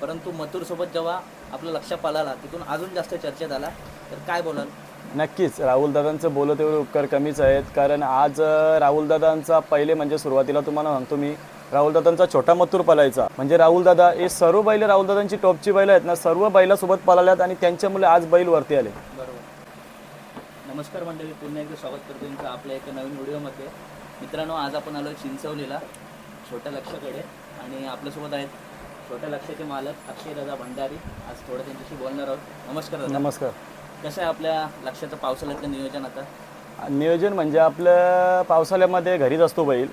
परंतु मथुरसोबत जेव्हा आपलं लक्ष पळाला तिथून अजून जास्त चर्चेत आला तर काय बोलाल? नक्कीच. राहुलदादांचं बोलत तेवढे उपकार कमीच आहेत. कारण आज राहुलदादांचा पहिले म्हणजे सुरुवातीला तुम्हाला सांगतो मी राहुलदादांचा छोटा मथुर पलायचा. म्हणजे राहुलदादा हे सर्व बैल राहुलदादांची टॉपची बैल आहेत ना सर्व बैलासोबत पळाल्यात आणि त्यांच्यामुळे आज बैल वरती आले. बरोबर. नमस्कार मंडळी पुन्हा एकदा स्वागत करतो तुमचं आपल्या एका नवीन व्हिडिओमध्ये. मित्रांनो आज आपण आलो चिंचवलीला छोट्या लक्षाकडे. आणि आपल्यासोबत आहेत छोट्या लक्षाचे मालक अक्षय दादा भंडारी. आज थोडं त्यांच्याशी बोलणार आहोत. नमस्कार दादा. नमस्कार. कसं आहे आपल्या लक्षाचं पावसाळ्यातलं नियोजन आता? नियोजन म्हणजे आपलं पावसाळ्यामध्ये घरीच असतो बैल.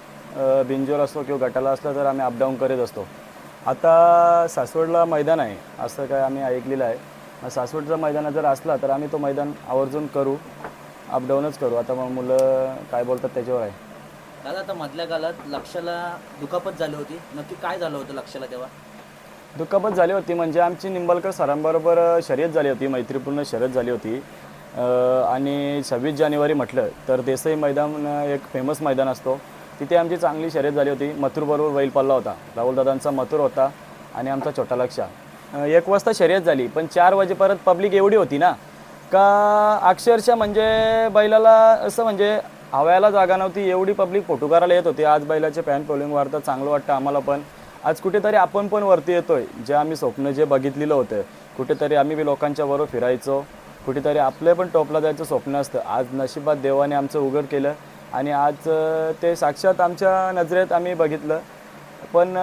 बिंजोर असतो किंवा गटाला असलं तर आम्ही अपडाऊन करत असतो. आता सासवडला मैदान आहे असं काय आम्ही ऐकलेलं आहे. सासवडचं मैदान जर असला तर आम्ही तो मैदान आवर्जून करू अपडाऊनच करू. आता मग मुलं काय बोलतात त्याच्यावर आहे. दादा आता मधल्या काळात लक्षाला दुखापत झाली होती. नक्की काय झालं होतं लक्षाला तेव्हा? दुखापत झाली होती म्हणजे आमची निंबाळकर सरांबरोबर शर्यत झाली होती मैत्रीपूर्ण शर्यत झाली होती. आणि सव्वीस जानेवारी म्हटलं तर देसाई मैदान एक फेमस मैदान असतो. तिथे आमची चांगली शर्यत झाली होती. मथुरबरोबर बैल पल्ला होता. राहुलदादांचा मथुर होता आणि आमचा छोटा लक्षा एक वाजता शर्यत झाली पण चार वाजेपर्यंत पब्लिक एवढी होती ना? का अक्षरशः म्हणजे बैलाला असं म्हणजे हव्याला जागा नव्हती एवढी पब्लिक फोटो करायला येत होती. आज बैलाचे फॅन फॉलोइंग वाढतं चांगलं वाटतं आम्हाला पण. आज कुठेतरी आपण पण वरती येतोय. जे आम्ही स्वप्न जे बघितलेलं होतं कुठेतरी आम्ही बी लोकांच्या बरोबर फिरायचो. कुठेतरी आपलं पण टॉपला जायचं स्वप्न असतं. आज नशिबात देवाने आमचं उघड केलं आणि आज ते साक्षात आमच्या नजरेत आम्ही बघितलं. पण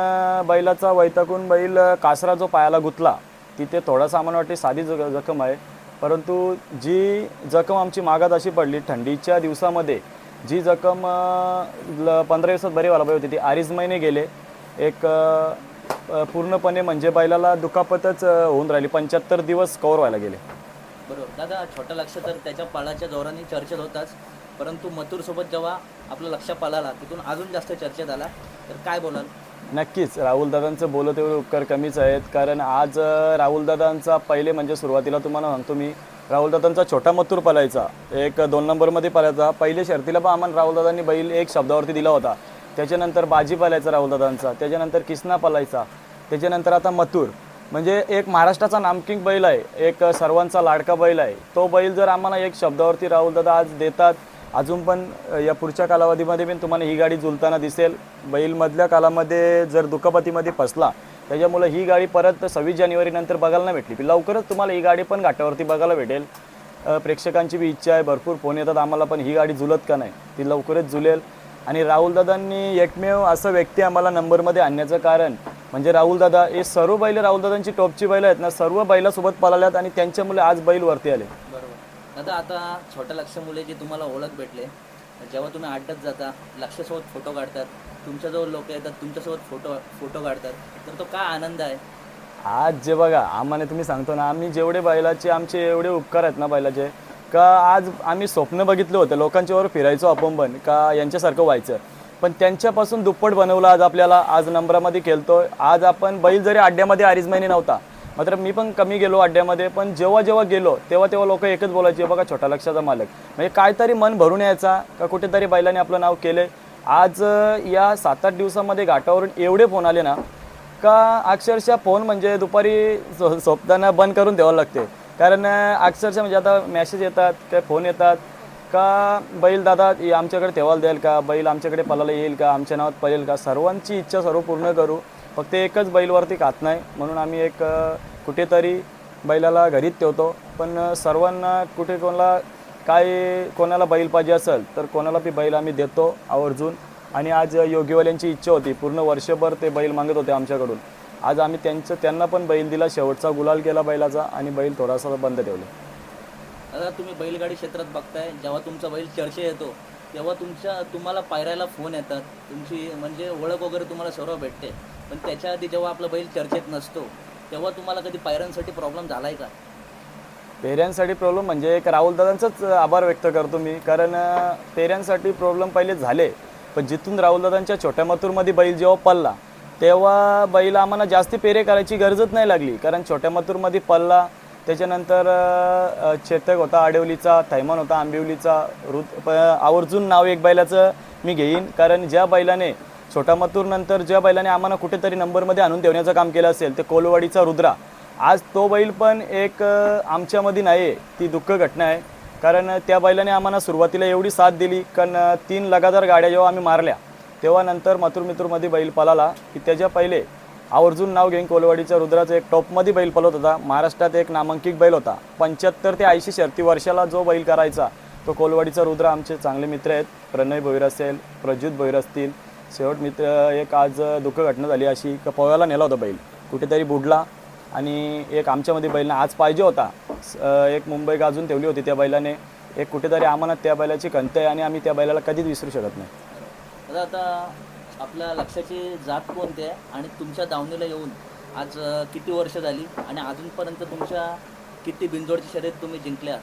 बैलाचा वैतागून बैल कासरा जो पायाला गुतला तिथे थोडासा आम्हाला वाटते साधी ज जखम आहे. परंतु जी जखम आमची मागात अशी पडली थंडीच्या दिवसामध्ये जी जखम ल- पंधरा दिवसात बरी व्हायला पाहिजे होती ती अडीच महिने गेले. एक पूर्णपणे म्हणजे बैलाला दुखापतच होऊन राहिली. पंच्याहत्तर दिवस कवर व्हायला गेले. बरोबर. दादा छोटा लक्ष तर त्याच्या पाळाच्या जोराने चर्चेत होताच. परंतु मथुरसोबत जेव्हा आपलं लक्ष पळाला तिथून अजून जास्त चर्चेत आला. तर काय बोलाल? नक्कीच. राहुलदादांचं बोलत तेवढे उपकार कमीच आहेत. कारण आज राहुलदादांचा पहिले म्हणजे सुरुवातीला तुम्हाला सांगतो मी राहुलदादांचा छोटा मथुर पलायचा. एक दोन नंबरमध्ये पलायचा. पहिले शर्तीला पण आम्हाला राहुलदादांनी बैल एक शब्दावरती दिला होता. त्याच्यानंतर बाजी पलायचा राहुलदादांचा त्याच्यानंतर किसना पलायचा त्याच्यानंतर आता मथुर. म्हणजे एक महाराष्ट्राचा नामकिंग बैल आहे एक सर्वांचा लाडका बैल आहे. तो बैल जर आम्हाला एक शब्दावरती राहुलदादा आज देतात अजून पण या पुढच्या कालावधीमध्ये पण तुम्हाला ही गाडी जुलताना दिसेल. बैलमधल्या कालामध्ये जर दुखापतीमध्ये फसला त्याच्यामुळे ही गाडी परत सव्वीस जानेवारीनंतर बघायला नाही भेटली. लवकरच तुम्हाला ही गाडी पण घाटावरती बघायला भेटेल. प्रेक्षकांची बी इच्छा आहे भरपूर फोन येतात आम्हाला पण ही गाडी जुलत का नाही ती लवकरच जुलेल. आणि राहुलदादांनी एकमेव असं व्यक्ती आम्हाला नंबरमध्ये आणण्याचं कारण म्हणजे राहुलदादा हे सर्व बैल राहुलदादांची टॉपची बैल आहेत ना सर्व बैलासोबत पळाल्यात आणि त्यांच्यामुळे आज बैल वरती आले. बरोबर. दादा आता छोट्या लक्षामुळे जे तुम्हाला ओळख भेटले जेव्हा तुम्ही अड्ड्यात जाता लक्षासोबत फोटो काढतात तुमच्याजवळ लोक येतात तुमच्यासोबत फोटो फोटो काढतात तर तो काय आनंद आहे? आज जे बघा आम्हाला तुम्ही सांगतो ना आम्ही जेवढे बैलाचे आमचे एवढे उपकार आहेत ना बैलाचे का आज आम्ही स्वप्न बघितलं होतं लोकांच्यावर फिरायचो आपण पण का यांच्यासारखं व्हायचं. पण त्यांच्यापासून दुप्पट बनवलं आज आपल्याला आज नंबरामध्ये खेळतो आज आपण बैल जरी अड्ड्यामध्ये अडीच महिने नव्हता मात्र मी पण कमी गेलो अड्ड्यामध्ये पण जेव्हा जेव्हा गेलो तेव्हा तेव्हा लोक एकच बोलायचे बघा छोटा लक्षाचा मालक. म्हणजे काहीतरी मन भरून यायचा का कुठेतरी बैलाने आपलं नाव केले आज या सात आठ दिवसामध्ये घाटावरून एवढे फोन आले ना का अक्षरशः फोन म्हणजे दुपारी झोपताना बंद करून द्यावं लागते. कारण अक्षरशः म्हणजे आता मॅसेज येतात काय फोन येतात. का बैल दादा आमच्याकडे ठेवायला द्याल का? बैल आमच्याकडे पलाला येईल का? आमच्या नावात पळेल का? सर्वांची इच्छा सर्व पूर्ण करू. फक्त एकच बैलवरती खात नाही. म्हणून आम्ही एक कुठेतरी बैलाला घरीच ठेवतो. पण सर्वांना कुठे कोणाला काय कोणाला बैल पाहिजे असेल तर कोणाला बी बैल आम्ही देतो आवर्जून. आणि आज योगीवाल्यांची इच्छा होती. पूर्ण वर्षभर ते बैल मागत होते आमच्याकडून. आज आम्ही त्यांचं त्यांना पण बैल दिला. शेवटचा गुलाल केला बैलाचा आणि बैल थोडासा बंद ठेवले. दादा तुम्ही बैलगाडी क्षेत्रात बघताय. जेव्हा तुमचा बैल चर्चे येतो तेव्हा तुमच्या तुम्हाला पायऱ्याला फोन येतात. तुमची म्हणजे ओळख वगैरे तुम्हाला सर्व भेटते. पण त्याच्या आधी जेव्हा आपला बैल चर्चेत नसतो तेव्हा तुम्हाला कधी पायऱ्यांसाठी प्रॉब्लेम झालाय का? पेऱ्यांसाठी प्रॉब्लेम म्हणजे एक राहुलदादांचाच आभार व्यक्त करतो मी. कारण पेऱ्यांसाठी प्रॉब्लेम पहिले झाले. पण जिथून राहुलदादांच्या छोट्या मथुरमध्ये बैल जेव्हा पडला तेव्हा बैल आम्हाला जास्ती पेरे करायची गरजच नाही लागली. कारण छोट्या मथुरमध्ये पल्ला त्याच्यानंतर चेतक होता आडवलीचा थैमान होता आंबिवलीचा रुद प- आवर्जून नाव एक बैलाचं मी घेईन. कारण ज्या बैलाने छोटा मथुरनंतर ज्या बैलाने आम्हाला कुठेतरी नंबरमध्ये आणून ठेवण्याचं काम केलं असेल ते कोलवाडीचा रुद्रा. आज तो बैल पण एक आमच्यामध्ये नाही आहे ती दुःख घटना आहे. कारण त्या बैलाने आम्हाला सुरुवातीला एवढी साथ दिली कारण तीन लगातार गाड्या जेव्हा आम्ही मारल्या तेव्हा नंतर मथुर मित्रमध्ये बैल पळाला की त्याच्या पहिले आवर्जून नाव घेऊन कोलवाडीच्या रुद्राचं एक टॉपमध्ये बैल पलवत होता. महाराष्ट्रात एक नामांकित बैल होता. पंच्याहत्तर ते ऐंशी शर्ती वर्षाला जो बैल करायचा तो कोलवाडीचा रुद्र आमचे चांगले मित्र आहेत. प्रणय भोईर असेल प्रज्युत भोईर असतील शेवट मित्र एक आज दुःख घटना झाली अशी का पोव्याला नेला होता बैल. कुठेतरी बुडला आणि एक आमच्यामध्ये बैलनं आज पाहिजे होता. एक मुंबई गाजून ठेवली होती त्या बैलाने. एक कुठेतरी आम्हाला त्या बैलाची खंत आहे आणि आम्ही त्या बैलाला कधीच विसरू शकत नाही. तर आता आपल्या लक्षाची जात कोणती आहे आणि तुमच्या दावणीला येऊन आज किती वर्ष झाली आणि अजूनपर्यंत तुमच्या किती बिंजोडची शर्यत तुम्ही जिंकल्या?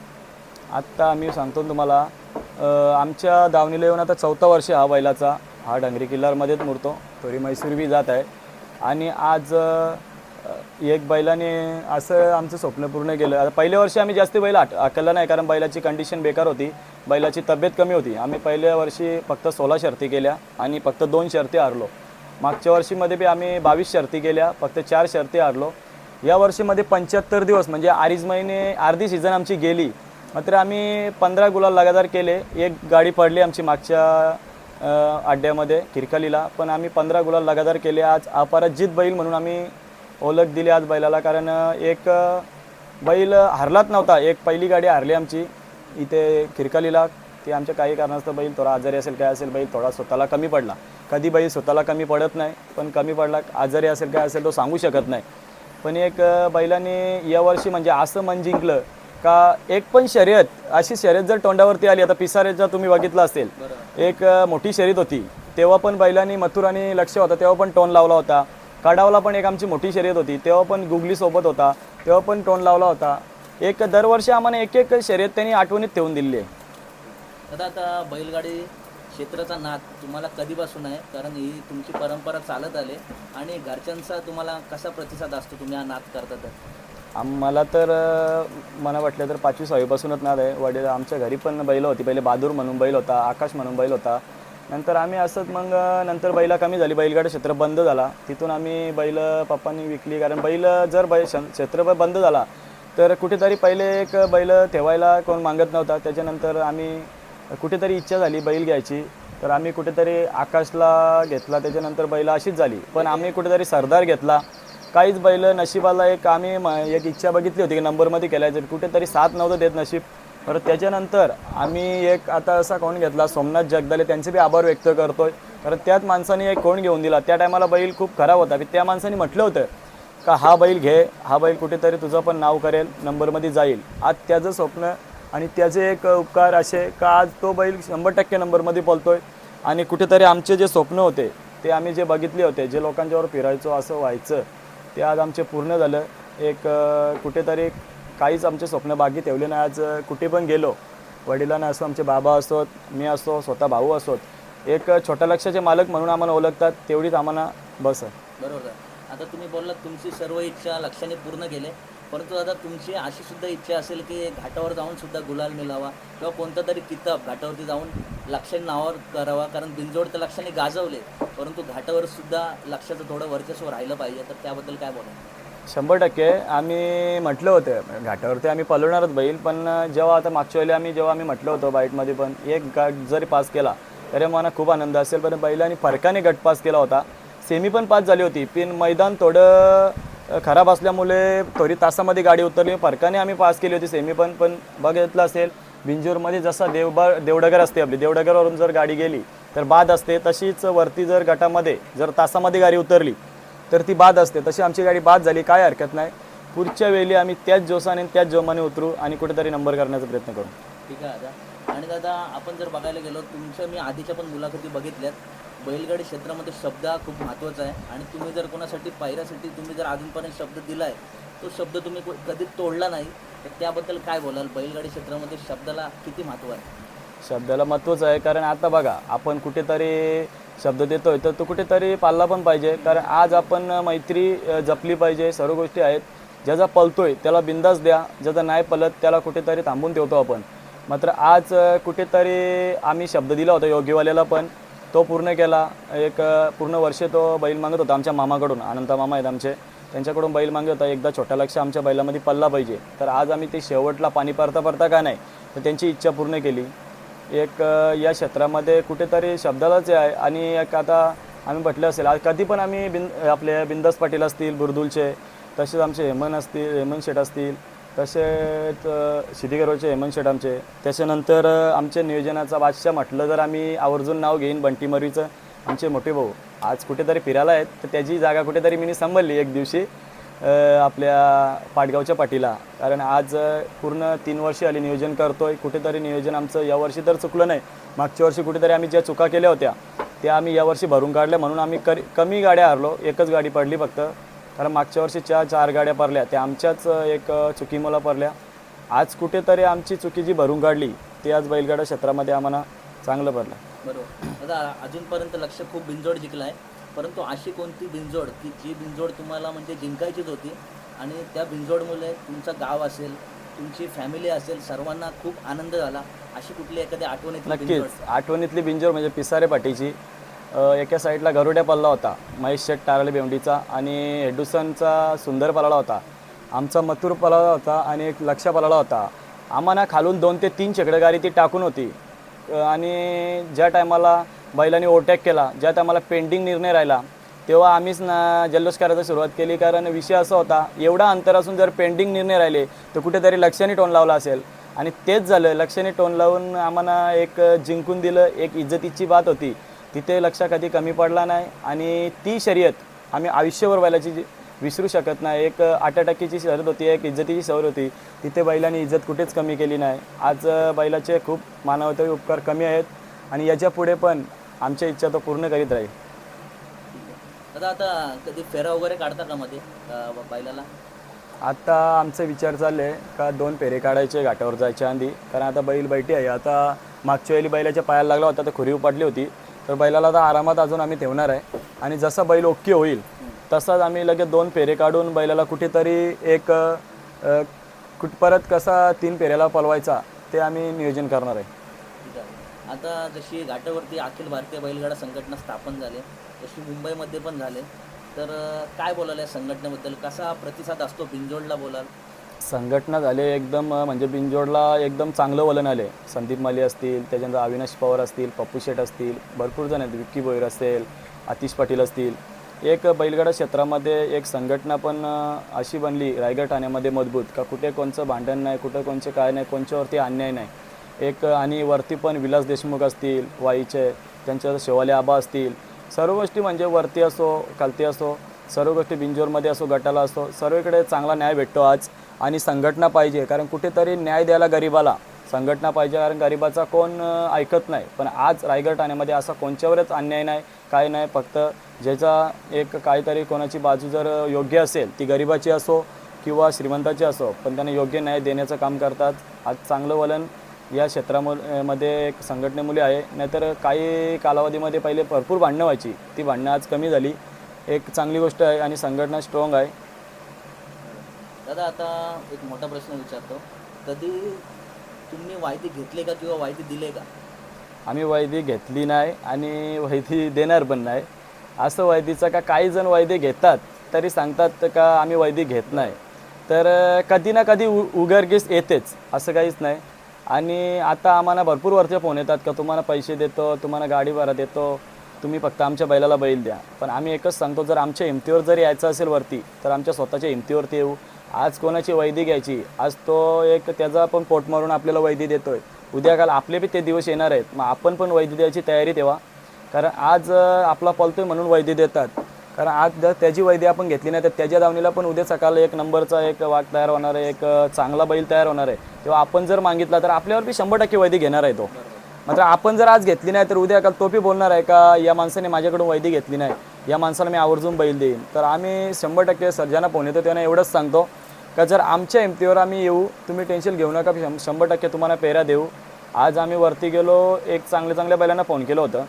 आत्ता आम्ही सांगतो तुम्हाला आमच्या दावणीला येऊन आता चौथा वर्ष हा बैलाचा हा डंगरी किल्लारमध्येच मुरतो. थोडी मैसूर बी जात आहे. आणि आज एक बैलाने असं आमचं स्वप्न पूर्ण केलं. आता पहिल्या वर्षी आम्ही जास्त बैल आट आकलला नाही कारण बैलाची कंडिशन बेकार होती. बैलाची तब्येत कमी होती. आम्ही पहिल्या वर्षी फक्त सोळा शर्ती केल्या आणि फक्त दोन शर्ती हारलो. मागच्या वर्षीमध्ये बी आम्ही बावीस शर्ती केल्या फक्त चार शर्ती हरलो. या वर्षीमध्ये पंच्याहत्तर दिवस म्हणजे अडीच महिने अर्धी सीझन आमची गेली. मात्र आम्ही पंधरा गुलाल लगातार केले. एक गाडी पडली आमची मागच्या अड्ड्यामध्ये किरकलीला पण आम्ही पंधरा गुलाल लगातार केले. आज अपराजित बैल म्हणून आम्ही ओळख दिली आज बैलाला. कारण एक बैल हरलाच नव्हता. एक पहिली गाडी हारली आमची. इथे खिरकालीला की आमच्या काही कारणास्तव बैल थोडा आजारी असेल काय असेल बैल थोडा स्वतःला कमी पडला. कधी बैल स्वतःला कमी पडत नाही पण कमी पडला आजारी असेल काय असेल तो सांगू शकत नाही. पण एक बैलांनी बैलाने यावर्षी म्हणजे असं मन जिंकलं का एक पण शर्यत अशी शर्यत जर तोंडावरती आली आता पिसारेचा तुम्ही बघितलं असेल एक मोठी शर्यत होती. तेव्हा पण बैलांनी मथुर आणि लक्ष होता तेव्हा पण टोन लावला होता. कडावला पण एक आमची मोठी शर्यत होती तेव्हा पण गुगली सोबत होता तेव्हा पण टोन लावला होता. एक दरवर्षी आम्हाला एक एक शर्यत त्यांनी आठवणीत ठेवून दिली आहे. दादा आता बैलगाडी क्षेत्राचा नाद तुम्हाला कधीपासून आहे? कारण ही तुमची परंपरा चालत आली आणि घरच्यांचा तुम्हाला कसा प्रतिसाद असतो तुम्ही हा नाद करता तर? आम्हाला तर अ, मला वाटलं तर पाचवी सहावीपासूनच नाद आहे. वडील आमच्या घरी पण बैल होती. पहिले बहादूर म्हणून बैल होता आकाश म्हणून बैल होता. नंतर आम्ही असंच मग अ, नंतर बैला कमी झाली. बैलगाडी क्षेत्र बंद झाला. तिथून आम्ही बैल पप्पांनी विकली. कारण बैल जर बै श- क्षेत्र बंद झाला तर कुठेतरी पहिले एक बैल ठेवायला कोण मागत नव्हता. त्याच्यानंतर आम्ही कुठेतरी इच्छा झाली बैल घ्यायची. तर आम्ही कुठेतरी आकाशला घेतला. त्याच्यानंतर बैल अशीच झाली. पण आम्ही कुठेतरी सरदार घेतला. काहीच बैल नशिबाला एक आम्ही म- एक इच्छा बघितली होती की नंबरमध्ये केलायचं कुठेतरी साथ नव्हतं देत नशीब. परत त्याच्यानंतर आम्ही एक आता असा कोण घेतला सोमनाथ जगदाले. त्यांचे बी आभार व्यक्त करतोय. कारण त्याच माणसाने एक कोण घेऊन दिला. त्या टायमाला बैल खूप खराब होता. त्या माणसाने म्हटलं होतं का हा बैल घे हा बैल कुठेतरी तुझं पण नाव करेल नंबरमध्ये जाईल. आज त्याचं स्वप्न आणि त्याचे एक उपकार असे का आज तो बैल शंभर टक्के नंबरमध्ये पळतोय आणि कुठेतरी आमचे जे स्वप्न होते ते आम्ही जे बघितले होते जे लोकांच्यावर फिरायचो असं व्हायचं ते आज आमचे पूर्ण झालं. एक कुठेतरी काहीच आमचे स्वप्न बाकी ठेवले नाही. आज कुठे पण गेलो वडिलांना असो आमचे बाबा असोत मी असो स्वतः भाऊ असोत एक छोट्या लक्षाचे मालक म्हणून आम्हाला ओळखतात तेवढीच आम्हाला बस आहे. बरोबर. आता तुम्ही बोललात तुमची सर्व इच्छा लक्षाने पूर्ण केले. परंतु दादा तुमची अशी सुद्धा इच्छा असेल की घाटावर जाऊन सुद्धा गुलाल मिळावा किंवा कोणता तरी किताब घाटावरती जाऊन लक्षाने नावावर करावा कारण बिंजोड तर लक्षाने गाजवले परंतु घाटावर सुद्धा लक्षाचं थोडं वर्चस्व राहिलं पाहिजे. तर त्याबद्दल काय बोला शंभर टक्के. आम्ही म्हटलं होतं घाटावरती आम्ही पलवणारच बैल पण जेव्हा आता मागच्या वेळी आम्ही जेव्हा आम्ही म्हटलं होतं बाईटमध्ये पण एक गट जरी पास केला तरी मला खूप आनंद असेल. पण बैलांनी फरकाने गट पास केला होता. सेमी पण पास झाली होती. पण मैदान थोडं खराब असल्यामुळे थोडी तासामध्ये गाडी उतरली. फरकाने आम्ही पास केली होती सेमी पण पण बघितलं असेल बिंजूरमध्ये जसा देवबा देवडगर असते आपली. देवडगरवरून जर गाडी गेली तर बाद असते. तशीच वरती जर गटामध्ये जर तासामध्ये गाडी उतरली तर ती बाद असते. तशी आमची गाडी बाद झाली. काय हरकत नाही. पुढच्या वेळी आम्ही त्याच जोशाने त्याच जोमाने उतरू आणि कुठेतरी नंबर करण्याचा प्रयत्न करू. ठीक आहे दादा. आणि दादा आपण जर बघायला गेलो तुमच्या मी आधीच्या पण मुलाखती बघितल्यात. बैलगाडी क्षेत्रामध्ये शब्द हा खूप महत्त्वाचा आहे. आणि तुम्ही जर कोणासाठी पायऱ्यासाठी तुम्ही जर अजूनपर्यंत शब्द दिलाय तो शब्द तुम्ही को- कधी तोडला नाही तर त्याबद्दल काय बोलाल? बैलगाडी क्षेत्रामध्ये शब्दाला किती महत्त्व आहे? शब्दाला महत्त्वच आहे कारण आता बघा आपण कुठेतरी शब्द देतोय तर तो कुठेतरी पाळला पण पाहिजे. कारण आज आपण मैत्री जपली पाहिजे सर्व गोष्टी आहेत. ज्याचा पलतोय त्याला बिंदास द्या. ज्याचा नाही पलत त्याला कुठेतरी थांबून ठेवतो आपण. मात्र आज कुठेतरी आम्ही शब्द दिला होता योगीवाल्याला पण. तो पूर्ण केला. एक पूर्ण वर्ष तो बैल मागत होता आमच्या मामाकडून अनंता मामा आहेत आमचे. त्यांच्याकडून बैल मागत होता. एकदा छोटा लक्ष आमच्या बैलामध्ये पडला पाहिजे. तर आज आम्ही ते शेवटला पाणी परता परता का नाही तर त्यांची इच्छा पूर्ण केली. एक या क्षेत्रामध्ये कुठेतरी शब्दालाच आहे. आणि एक आता आम्ही म्हटलं असेल आज कधी पण आम्ही बिन आपले बिंदास पाटील असतील बुरदुलचे तसेच आमचे हेमंत असतील हेमंत शेठ असतील तसेच सिद्धीगरवचे हेमंत शेठ आमचे. त्याच्यानंतर आमच्या नियोजनाचा बादशाह म्हटलं जर आम्ही आवर्जून नाव घेईन बंटी मरीचं आमचे मोठे भाऊ आज कुठेतरी फिरायला आहेत तर त्याची जागा कुठेतरी मी सांभाळली एक दिवशी आपल्या पाटगावच्या पाटीला कारण आज पूर्ण तीन वर्षे आली नियोजन करतो आहे कुठेतरी नियोजन आमचं यावर्षी तर चुकलं नाही. मागच्या वर्षी कुठेतरी आम्ही ज्या चुका केल्या होत्या त्या आम्ही यावर्षी भरून काढल्या म्हणून आम्ही करी कमी गाड्या हरलो. एकच गाडी पडली फक्त. कारण मागच्या वर्षी चार चार गाड्या पडल्या त्या आमच्याच एक चुकीमुळं पडल्या. आज कुठेतरी आमची चुकी जी भरून काढली ती आज बैलगाडा क्षेत्रामध्ये आम्हाला चांगलं पडलं. बरोबर. आता अजूनपर्यंत लक्ष खूप बिनजोड जिंकला आहे. परंतु अशी कोणती बिनजोड की जी बिनजोड तुम्हाला म्हणजे जिंकायचीच होती आणि त्या बिनजोडमुळे तुमचं गाव असेल तुमची फॅमिली असेल सर्वांना खूप आनंद झाला. अशी कुठली एखादी आठवणीतली बिनजोड? नक्कीच आठवणीतली बिंजोर म्हणजे पिसारे पाटीची अ, एका साईडला गरुड्या पल्ला होता महेश शेठ टारळे बेवडीचा आणि हेडुसनचा सुंदर पलाळा होता. आमचा मथुर पलाळा होता आणि एक लक्ष पलाळा होता. आम्हाला खालून दोन ते तीन शेकडं ती टाकून होती. आणि ज्या टायमाला बैलांनी ओटॅक केला ज्या टायमाला पेंडिंग निर्णय राहिला तेव्हा आम्हीच ना जल्लोष करायला सुरुवात केली. कारण विषय असा होता एवढा अंतर असून जर पेंडिंग निर्णय राहिले तर कुठेतरी लक्षाने टोन लावला असेल. आणि तेच झालं लक्षाने टोन लावून आम्हाला एक जिंकून दिलं एक इज्जतीची बात होती. तिथे लक्ष कधी कमी पडला नाही आणि ती शर्यत आम्ही आयुष्यभर बैलाची विसरू शकत नाही. एक आटाटक्कीची शर्यत होती एक इज्जतीची सवय होती. तिथे बैलांनी इज्जत कुठेच कमी केली नाही. आज बैलाचे खूप मानवतावी उपकार कमी आहेत आणि याच्यापुढे पण आमच्या इच्छा तो पूर्ण करीत राहील. आता आता कधी फेरा वगैरे काढता का मध्ये बैलाला? आता आमचे विचार चालले का दोन फेरे काढायचे घाटावर जायच्या आधी. कारण आता बैल बैठी आहे. आता मागच्या वेळी बैलाच्या पायाला लागला होता तर खुरी उपटली होती. तर बैलाला आता आरामात अजून आम्ही ठेवणार आहे. आणि जसा बैल ओक्के होईल तसाच आम्ही लगेच दोन फेरे काढून बैलाला कुठेतरी एक अ, कुठ परत कसा तीन फेऱ्याला पलवायचा ते आम्ही नियोजन करणार आहे. ठीक आहे आता जशी घाटावरती अखिल भारतीय बैलगाडा संघटना स्थापन झाले तशी मुंबईमध्ये पण झाले. तर अं, काय बोलाल या संघटनेबद्दल? कसा प्रतिसाद असतो? बिंजोडला बोलाल. संघटना झाले एकदम म्हणजे बिंजोडला एकदम चांगलं वलन आले. संदीप माली असतील त्याच्यानंतर अविनाश पवार असतील पप्पू शेट असतील भरपूर जण आहेत. विक्की भोईर असेल आतिश पाटील असतील. एक बैलगाडा क्षेत्रामध्ये एक संघटना पण अशी बनली रायगड ठाण्यामध्ये मजबूत का कुठे कोणचं भांडण नाही कुठे कोणचे काय नाही कोणच्यावरती अन्याय नाही. एक आणि वरती पण विलास देशमुख असतील वाईचे त्यांच्या शेवाले आबा असतील. सर्व गोष्टी म्हणजे वरती असो खालती असो सर्व गोष्टी बिंजोरमध्ये असो गटाला असो सर्वीकडे चांगला न्याय भेटतो आज. आणि संघटना पाहिजे कारण कुठेतरी न्याय द्यायला गरिबाला. संघटना पाहिजे कारण गरिबाचा कोण ऐकत नाही. पण आज रायगड ठाण्यामध्ये असा कोणच्यावरच अन्याय नाही काय नाही. फक्त ज्याचा एक काहीतरी कोणाची बाजू जर योग्य असेल ती गरिबाची असो किंवा श्रीमंताची असो पण त्यांना योग्य न्याय देण्याचं काम करतात. आज चांगलं वलन या क्षेत्रामध्ये एक संघटनेमुळे आहे. नाहीतर काही कालावधीमध्ये पहिले भरपूर भांडणं व्हायची. ती भांडणं आज कमी झाली. एक चांगली गोष्ट आहे आणि संघटना स्ट्रॉंग आहे. दादा आता एक मोठा प्रश्न विचारतो. कधी तुम्ही वायदी घेतले का किंवा वायदी दिले का? आम्ही वायदी घेतली नाही आणि वायदी देणार पण नाही. असं वायदीचं का काही जण वायदे घेतात तरी सांगतात का आम्ही वायदी घेत नाही. तर कधी ना कधी उ उगरगीस येतेच असं काहीच नाही. आणि आता आम्हाला भरपूर वरचे फोन येतात का तुम्हाला पैसे देतो तुम्हाला गाडी भरा देतो तुम्ही फक्त आमच्या बैलाला बैल द्या. पण आम्ही एकच सांगतो जर आमच्या हिमतीवर जर यायचं असेल वरती तर आमच्या स्वतःच्या हिमतीवरती येऊ. आज कोणाची वैदी घ्यायची? आज तो एक त्याचा पण पोट मारून आपल्याला वैदी देतोय. उद्या काल आपले बी ते दिवस येणार आहेत. मग आपण पण वैदी द्यायची तयारी तेव्हा कारण आज आपला पलतोय म्हणून वैदी देतात. कारण आज जर त्याची वैदी आपण घेतली नाही तर त्याच्या दावणीला पण उद्या सकाळला एक नंबरचा एक वाघ तयार होणार आहे एक चांगला बैल तयार होणार आहे. तेव्हा आपण जर मागितला तर आपल्यावर बी शंभर टक्के वैदी घेणार आहे तो. मात्र आपण जर आज घेतली नाही तर उद्या काल तो बी बोलणार आहे का या माणसाने माझ्याकडून वैदी घेतली नाही. या माणसाला मी आवर्जून बैल देईन. तर आम्ही शंभर टक्के सर्जांना फोन येतो त्यांना एवढंच सांगतो. का जर आमच्या हिमतीवर आम्ही येऊ तुम्ही टेन्शन घेऊ नका. शं- शंभर टक्के तुम्हाला पेरा देऊ. आज आम्ही वरती गेलो एक चांगल्या चांगल्या बैलांना फोन केलं होतं.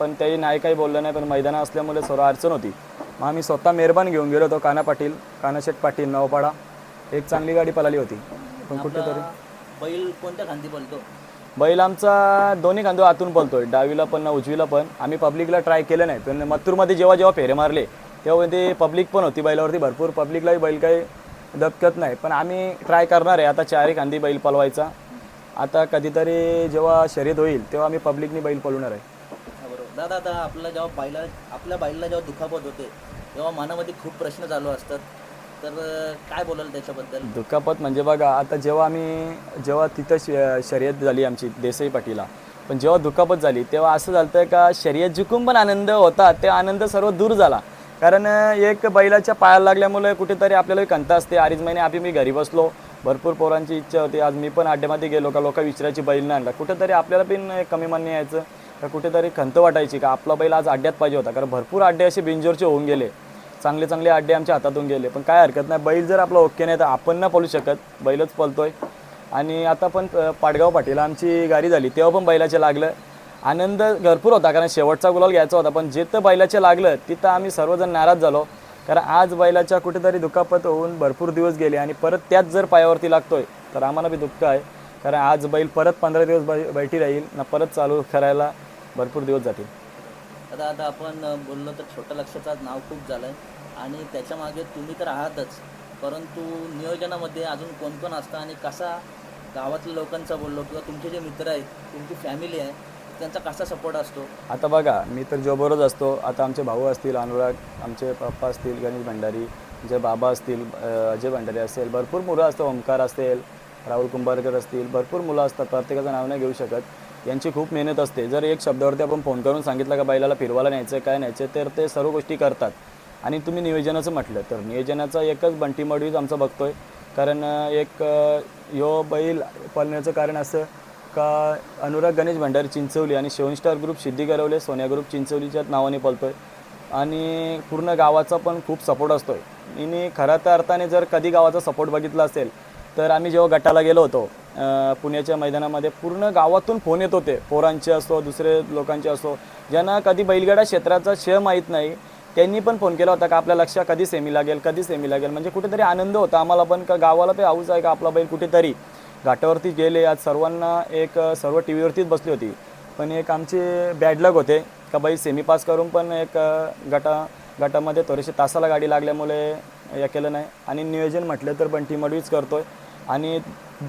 पण त्याही नाही काही बोललं नाही पण मैदानं असल्यामुळे सर्व अडचण होती. मग आम्ही स्वतः मेहरबान घेऊन गेलो होतो काना पाटील कानाशेठ पाटील नवपाडा. एक चांगली गाडी पळाली होती. पण कुठेतरी बैल कोणत्या खांदी बोलतो बैल आमचा दोन्ही खांदो आतून पळतोय. डावीला पण ना उजवीला पण. आम्ही पब्लिकला ट्राय केलं नाही. पण मथुरमध्ये जेव्हा जेव्हा फेरे मारले तेव्हा ते पब्लिक पण होती बैलावरती. भरपूर पब्लिकलाही बैल काही दबकत नाही. पण आम्ही ट्राय करणार आहे. आता चारही खांदी बैल पलवायचा आता कधीतरी जेव्हा शर्यत होईल तेव्हा आम्ही पब्लिकनी बैल पळवणार आहे. बरोबर. दादा आता आपल्याला जेव्हा बाईला आपल्या बाईला जेव्हा दुखापत होते तेव्हा मनामध्ये खूप प्रश्न चालू असतात. तर काय बोलाल त्याच्याबद्दल? दुखापत म्हणजे बघा आता जेव्हा आम्ही जेव्हा तिथं श शर्यत झाली आमची देसाई पाटीला. पण जेव्हा दुखापत झाली तेव्हा असं झालं का शर्यत जिंकून पण आनंद होता ते आनंद सर्व दूर झाला. कारण एक बैलाच्या पायाला लागल्यामुळे कुठेतरी आपल्याला कंता खंत असते. अडीच महिने आम्ही मी घरी बसलो. भरपूर पोरांची इच्छा होती. आज मी पण अड्ड्यामध्ये गेलो का लोक विचारायची बैल नाही आणला. कुठेतरी आपल्याला पण कमी मान्य यायचं. का कुठेतरी खंत वाटायची का आपला बैल आज अड्ड्यात पाहिजे होता. कारण भरपूर अड्डे असे बिंजोरचे होऊन गेले. चांगले चांगले अड्डे आमच्या हातातून गेले. पण काय हरकत नाही. बैल जर आपला ओके नाही तर आपण ना पळू शकत. बैलच पळतोय. आणि आता पण पाडगाव पाटील आमची गाडी झाली. तेव्हा पण बैलाचे लागलं. आनंद भरपूर होता कारण शेवटचा गुलाल घ्यायचा होता पण जिथं बैलाचे लागलं तिथं आम्ही सर्वजण नाराज झालो. कारण आज बैलाच्या कुठेतरी दुखापत होऊन भरपूर दिवस गेले आणि परत त्याच जर पायावरती लागतोय तर आम्हाला बी दुःख आहे. कारण आज बैल परत पंधरा दिवस बै बैठी राहील ना परत चालू करायला भरपूर दिवस जातील. आता आता आपण बोललो तर छोट्या लक्षाचं आज नाव खूप झालं आहे आणि त्याच्यामागे तुम्ही तर आहातच. परंतु नियोजनामध्ये अजून कोण कोण असतं आणि कसा गावातल्या लोकांचा बोललो किंवा तुमचे जे मित्र आहेत तुमची फॅमिली आहे त्यांचा कसा सपोर्ट असतो? आता बघा मी तर जॉबवरच असतो. आता आमचे भाऊ असतील अनुराग आमचे पप्पा असतील गणेश भंडारी जे बाबा असतील अजय भंडारी असेल भरपूर मुलं असतं ओंकार असतील राहुल कुंभारकर असतील भरपूर मुलं असतात. प्रत्येकाचं नाव नाही घेऊ शकत. यांची खूप मेहनत असते. जर एक शब्दावरती आपण फोन करून सांगितलं का बैलाला फिरवायला न्यायचं काय न्यायचं तर ते सर्व गोष्टी करतात. आणि तुम्ही नियोजनाचं म्हटलं तर नियोजनाचा एकच बंटी मडवीच बघतो बघतोय. कारण एक यो बैल पळण्याचं कारण असं का अनुराग गणेश भंडारी चिंचवली आणि seven star group Siddhi Garavale Sonya group चिंचवलीच्या नावाने पळतोय. आणि पूर्ण गावाचा पण खूप सपोर्ट असतोय. आणि खऱ्या त्या अर्थाने जर कधी गावाचा सपोर्ट बघितला असेल तर आम्ही जेव्हा गटाला गेलो होतो पुण्याच्या मैदानामध्ये पूर्ण गावातून फोन येत होते. पोरांचे असो दुसरे लोकांचे असो ज्यांना कधी बैलगाडा क्षेत्राचा शे माहीत नाही त्यांनी पण फोन केला होता का आपल्या लक्ष कधी सेमी लागेल कधी सेमी लागेल. म्हणजे कुठेतरी आनंद होता आम्हाला पण का गावाला ते हाऊस आहे का आपला बैल कुठेतरी. घाटावरती गेले आज सर्वांना एक सर्व टी व्हीवरतीच बसली होती. पण एक आमचे बॅड लक होते का बाई सेमी पास करून पण एक गटा गटामध्ये थोडेसे तासाला गाडी लागल्यामुळे हे केलं नाही. आणि नियोजन म्हटलं तर बंटी मडवीच आहे आणि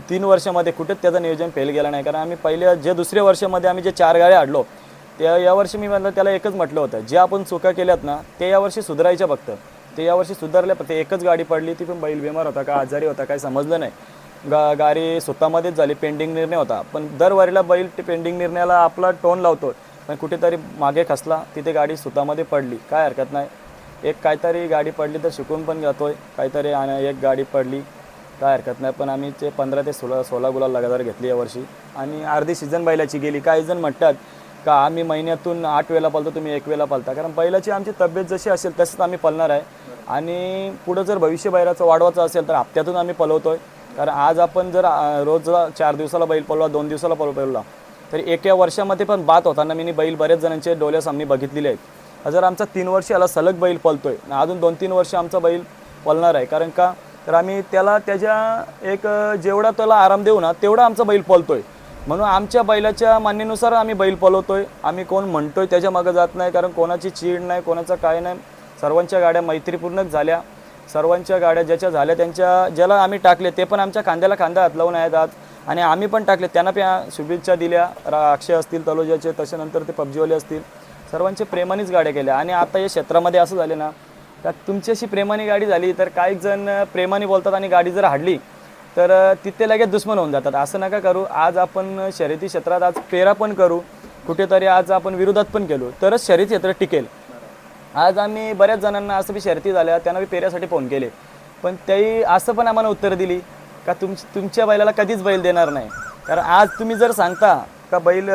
तीन वर्षामध्ये कुठेच त्याचं नियोजन फेल गेलं नाही. कारण आम्ही पहिले जे दुसऱ्या वर्षामध्ये आम्ही जे चार गाड्या आडलो त्या यावर्षी मी म्हणलं त्याला एकच म्हटलं होतं. जे आपण चुका केल्यात ना ते यावर्षी सुधारायच्या फक्त. ते यावर्षी सुधारल्या फक्त एकच गाडी पडली ती पण बैल बिमार होता का आजारी होता काय समजलं नाही. गा गाडी स्वतःमध्येच झाली पेंडिंग निर्णय होता. पण दरवारीला बैल ते पेंडिंग निर्णयाला आपला टोन लावतो पण कुठेतरी मागे खसला तिथे गाडी स्वतःमध्ये पडली. काय हरकत नाही. एक काहीतरी गाडी पडली तर शिकून पण जातोय. काहीतरी आणि एक गाडी पडली काय हरकत नाही. पण आम्ही ते पंधरा ते सोळा सोळा गुलाल लगातार घेतली यावर्षी आणि अर्धी सीझन बैलाची गेली. काही जण म्हणतात का आम्ही महिन्यातून आठ वेळा पालतो तुम्ही एक वेळा पालता. कारण बैलाची आमची तब्येत जशी असेल तसंच आम्ही पलणार आहे. आणि पुढं जर भविष्य बैलाचं वाढवायचं असेल तर हप्त्यातून आम्ही आहे कारण आज आपण जर रोज चार दिवसाला बैल पळवला दोन दिवसाला पळ पळवला तर एका वर्षामध्ये पण बात होताना मी बैल बरेच जणांचे डोळ्यास आम्ही बघितलेले आहेत. जर आमचा तीन वर्ष याला सलग बैल पळतोय आणि अजून दोन तीन वर्ष आमचा बैल पळणार आहे. कारण का तर आम्ही त्याला त्याच्या एक जेवढा त्याला आराम देऊ ना तेवढा आमचा बैल पळतोय. म्हणून आमच्या बैलाच्या मान्यनुसार आम्ही बैल पळवतोय. आम्ही कोण म्हणतोय त्याच्या मागं जात नाही कारण कोणाची चीड नाही कोणाचं काय नाही. सर्वांच्या गाड्या मैत्रीपूर्णच झाल्या. सर्वांच्या गाड्या ज्याच्या झाल्या त्यांच्या ज्याला आम्ही टाकले ते पण आमच्या खांद्याला खांदा हात लावून आहेत आज. आणि आम्ही पण टाकले त्यांना पण शुभेच्छा दिल्या. रा अक्षय असतील तलोजाचे तशानंतर ते पबजीवाले असतील. सर्वांचे प्रेमानेच गाड्या केल्या. आणि आता या क्षेत्रामध्ये असं झाले ना का तुमची प्रेमाने गाडी झाली तर काही जण प्रेमाने बोलतात आणि गाडी जर हाडली तर तिथे लगेच दुश्मन होऊन जातात. असं नका करू. आज आपण शर्यती क्षेत्रात आज पेरा पण करू. कुठेतरी आज आपण विरोधात पण केलो. तरच शर्यती क्षेत्र टिकेल. आज आम्ही बऱ्याच जणांना असं बी शर्ती झाल्या त्यांना बी पेऱ्यासाठी फोन केले. पण त्याही असं पण आम्हाला उत्तर दिली का तुम तुमच्या बैलाला कधीच बैल देणार नाही. कारण आज तुम्ही जर सांगता का बैल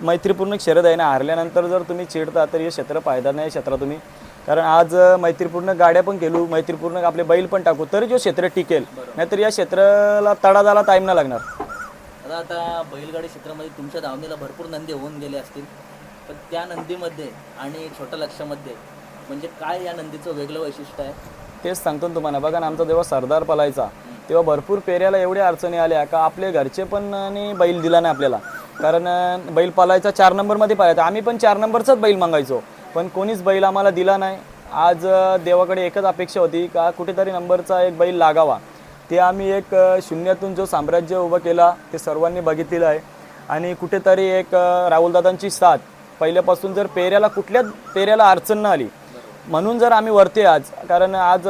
मैत्रीपूर्ण शरद आहे ना हारल्यानंतर जर तुम्ही चिडता तर हे क्षेत्र फायदा नाही क्षेत्र तुम्ही. कारण आज मैत्रीपूर्ण गाड्या पण केलू मैत्रीपूर्ण आपले बैल पण टाकू तरी जो क्षेत्र टिकेल नाहीतर या क्षेत्राला तडा झाला टाईम नाही लागणार. आता आता बैलगाडी क्षेत्रामध्ये तुमच्या धावणीला भरपूर नंदी होऊन गेले असतील. पण त्या नंदीमध्ये आणि छोट्या लक्षामध्ये म्हणजे काय या नंदीचं वेगळं वैशिष्ट्य आहे? तेच सांगतो ना तुम्हाला. बघा ना आमचा जेव्हा सरदार पलायचा तेव्हा भरपूर पेऱ्याला एवढ्या अडचणी आल्या का आपले घरचे पण आणि बैल दिला नाही आपल्याला. कारण बैल पालायचा चार नंबरमध्ये पाहायचा आम्ही पण चार नंबरचाच बैल मागायचो. पण कोणीच बैल आम्हाला दिला नाही. आज देवाकडे एकच अपेक्षा होती का कुठेतरी नंबरचा एक बैल लागावा. ते आम्ही एक शून्यातून जो साम्राज्य उभं केला ते सर्वांनी बघितलेलं आहे. आणि कुठेतरी एक राहुलदादांची साथ पहिल्यापासून जर पेऱ्याला कुठल्याच पेऱ्याला अडचण न आली म्हणून जर आम्ही वरते आज कारण आज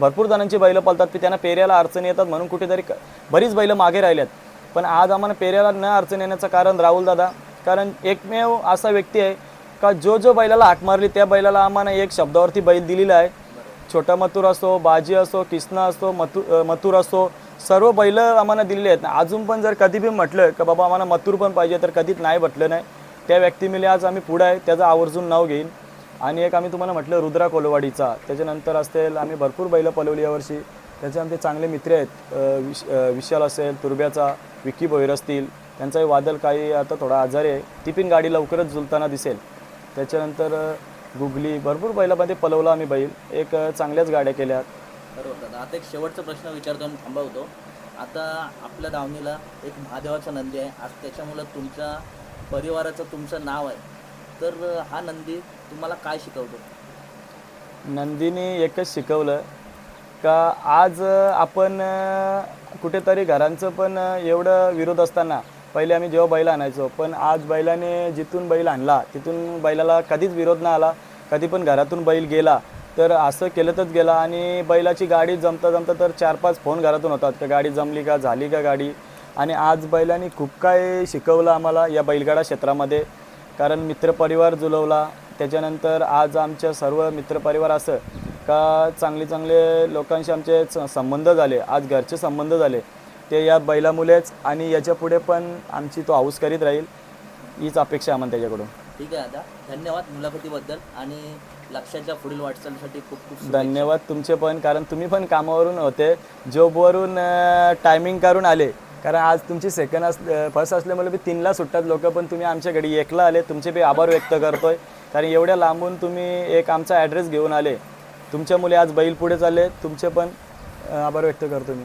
भरपूर जणांची बैलं पळतात की त्यांना पेऱ्याला अडचण येतात म्हणून कुठेतरी बरीच बैलं मागे राहिल्यात. पण आज आम्हाला पेऱ्याला न अडचण येण्याचं कारण राहुल दादा कारण एकमेव असा व्यक्ती आहे का जो जो बैलाला हाक मारली त्या बैलाला आम्हाला एक शब्दावरती बैल दिलेला आहे. छोटा मथुर असो बाजी असो किसना असो मथु मथुर असो सर्व बैलं आम्हाला दिलेले आहेत. अजून पण जर कधी बी म्हटलं का बाबा आम्हाला मथुर पण पाहिजे तर कधीच नाही म्हटलं नाही. त्या व्यक्तीमिले आज आम्ही पुढं आहे त्याचं आवर्जून नाव घेईन. आणि एक आम्ही तुम्हाला म्हटलं रुद्रा कोलवाडीचा. त्याच्यानंतर असेल आम्ही भरपूर बैलं पलवली यावर्षी त्याचे आमचे चांगले मित्र आहेत. विश विशाल असेल तुर्ब्याचा विक्की भोईर असतील त्यांचाही वादल काही आता थोडा आजारी आहे. ती पण गाडी लवकरच झुलताना दिसेल. त्याच्यानंतर गुगली भरपूर बैलामध्ये पलवला आम्ही बैल. एक चांगल्याच गाड्या केल्या बरोबर दादा. आता एक शेवटचा प्रश्न विचारतो आणि थांबवतो. आता आपल्या दावणीला एक महादेवाचा नंदी आहे. आज त्याच्यामुळं तुमचा परिवाराचं तुमचं नाव आहे. तर हा नंदी तुम्हाला काय शिकवतो? नंदीने एकच शिकवलं का आज आपण कुठेतरी घरांचं पण एवढं विरोध असताना पहिले आम्ही जेव्हा बैल आणायचो पण आज बैलाने जिथून बैल आणला तिथून बैलाला कधीच विरोध नाही आला कधी पण घरातून बैल गेला तर असं केलंतच गेला. आणि बैलाची गाडी जमता जमता तर चार पाच फोन घरातून होतात का गाडी जमली का झाली का गाडी? आणि आज बैलांनी खूप काय शिकवलं आम्हाला या बैलगाडा क्षेत्रामध्ये. कारण मित्रपरिवार जुलवला त्याच्यानंतर आज आमच्या सर्व मित्रपरिवार असं का चांगले चांगले लोकांशी आमचे संबंध झाले. आज घरचे संबंध झाले. ते या बैलामुळेच आणि याच्यापुढे पण आमची तो हाऊस करीत राहील हीच अपेक्षा आम्हाला त्याच्याकडून. ठीक आहे दादा. धन्यवाद मुलाखतीबद्दल आणि लक्षाच्या पुढील वाटचालीसाठी खूप खूप. धन्यवाद तुमचे पण कारण तुम्ही पण कामावरून होते. जॉबवरून टायमिंग करून आले. कारण आज तुमची सेकंड अस फर्स्ट असल्यामुळे बी तीनला सुटतात लोक पण तुम्ही आमच्या घडी एकला आले. तुमचे बी आभार व्यक्त करतोय. कारण एवढ्या लांबून तुम्ही एक आमचा ॲड्रेस घेऊन आले. तुमच्या मुले आज बैल पुढे चालले. तुमचे पण आभार व्यक्त करतो मी.